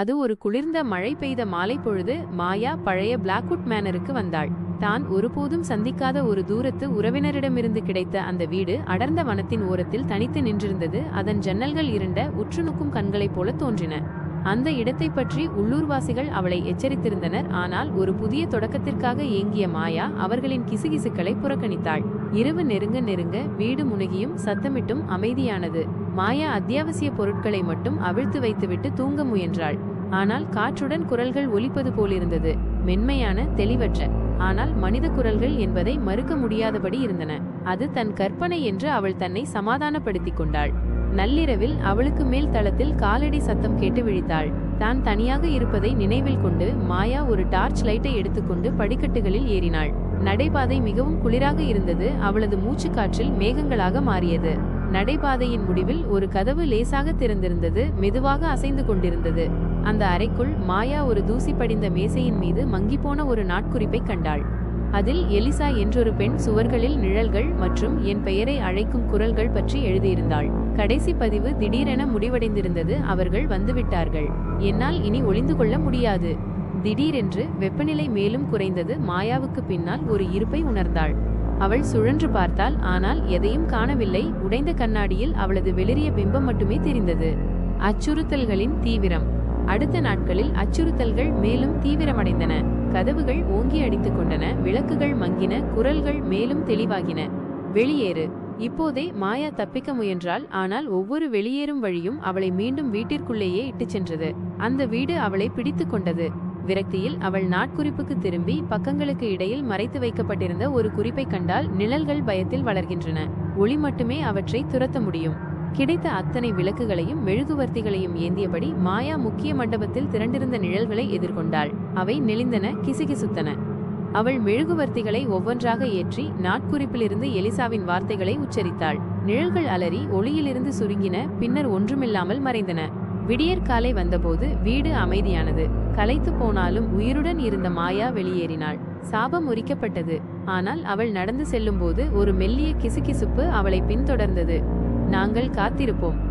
அது ஒரு குளிர்ந்த மழை பெய்த மாலை பொழுது மாயா பழைய பிளாக்வுட் மேனருக்கு வந்தாள். தான் ஒருபோதும் சந்திக்காத ஒரு தூரத்து உறவினரிடமிருந்து கிடைத்த அந்த வீடு அடர்ந்த வனத்தின் ஓரத்தில் தனித்து நின்றிருந்தது. அதன் ஜன்னல்கள் இருண்ட உற்றுநோக்கும் கண்களைப் போல தோன்றின. அந்த இடத்தை பற்றி உள்ளூர்வாசிகள் அவளை எச்சரித்திருந்தனர். ஆனால் ஒரு புதிய தொடக்கத்திற்காக ஏங்கிய மாயா அவர்களின் கிசுகிசுக்களை புறக்கணித்தாள். இரவு நெருங்க நெருங்க வீடு முனகியும் சத்தமிட்டும் அமைதியானது. மாயா அத்தியாவசிய பொருட்களை மட்டும் அவிழ்த்து வைத்துவிட்டு தூங்க முயன்றாள். ஆனால் காற்றுடன் குரல்கள் ஒலிப்பது போலிருந்தது. மென்மையான தெளிவற்ற. ஆனால் மனித குரல்கள் என்பதை மறுக்க முடியாதபடி இருந்தன. அது தன் கற்பனை என்று அவள் தன்னை சமாதானப்படுத்திக் கொண்டாள். நள்ளிரவில் அவளுக்கு மேல் தளத்தில் காலடி சத்தம் கேட்டு விழித்தாள். தான் தனியாக இருப்பதை நினைவில் கொண்டு மாயா ஒரு டார்ச் லைட்டை எடுத்துக்கொண்டு படிக்கட்டுகளில் ஏறினாள். நடைபாதை மிகவும் குளிராக இருந்தது. அவளது மூச்சுக்காற்றில் மேகங்களாக மாறியது. நடைபாதையின் முடிவில் ஒரு கதவு லேசாக திறந்திருந்தது மெதுவாக அசைந்து கொண்டிருந்தது. அந்த அறைக்குள் மாயா ஒரு தூசி படிந்த மேசையின் மீது மங்கிப்போன ஒரு நாட்குறிப்பை கண்டாள். அதில் எலிசா என்றொரு பெண் சுவர்களில் நிழல்கள் மற்றும் என் பெயரை அழைக்கும் குரல்கள் பற்றி எழுதியிருந்தாள். கடைசி பதிவு திடீரென முடிவடைந்திருந்தது அவர்கள் வந்துவிட்டார்கள். என்னால் இனி ஒளிந்து கொள்ள முடியாது. திடீரென்று வெப்பநிலை மேலும் குறைந்தது மாயாவுக்கு பின்னால் ஒரு இருப்பை உணர்ந்தாள். அவள் சுழன்று பார்த்தாள். ஆனால் எதையும் காணவில்லை. உடைந்த கண்ணாடியில் அவளது வெளிரிய பிம்பம் மட்டுமே தெரிந்தது. அச்சுறுத்தல்களின் தீவிரம். அடுத்த நாட்களில் அச்சுறுத்தல்கள் மேலும் தீவிரமடைந்தன. கதவுகள் ஓங்கி அடித்துக் கொண்டன. விளக்குகள் மங்கின. குரல்கள் மேலும் தெளிவாகின. வெளியேறு. இப்போதே மாயா தப்பிக்க முயன்றாள். ஆனால் ஒவ்வொரு வெளியேறும் வழியும் அவளை மீண்டும் வீட்டிற்குள்ளேயே இட்டுச் சென்றது. அந்த வீடு அவளை பிடித்து கொண்டது. விரக்தியில் அவள் நாட்குறிப்புக்கு திரும்பி பக்கங்களுக்கு இடையில் மறைத்து வைக்கப்பட்டிருந்த ஒரு குறிப்பை கண்டால் நிழல்கள் பயத்தில் வளர்கின்றன. ஒளி மட்டுமே அவற்றை துரத்த முடியும். கிடைத்த அத்தனை விளக்குகளையும் மெழுகுவர்த்திகளையும் ஏந்தியபடி மாயா முக்கிய மண்டபத்தில் திரண்டிருந்த நிழல்களை எதிர்கொண்டாள். அவை நெளிந்தன கிசுகிசுத்தன. அவள் மெழுகுவர்த்திகளை ஒவ்வொன்றாக ஏற்றி நாட்குறிப்பிலிருந்து எலிசாவின் வார்த்தைகளை உச்சரித்தாள். நிழல்கள் அலறி ஒளியிலிருந்து சுருங்கின பின்னர் ஒன்றுமில்லாமல் மறைந்தன. விடியற்காலை வந்தபோது வீடு அமைதியானது. களைத்து போனாலும் உயிருடன் இருந்த மாயா வெளியேறினாள். சாபம் முறிக்கப்பட்டது. ஆனால் அவள் நடந்து செல்லும்போது ஒரு மெல்லிய கிசுகிசுப்பு அவளை பின்தொடர்ந்தது. நாங்கள் காத்திருப்போம்.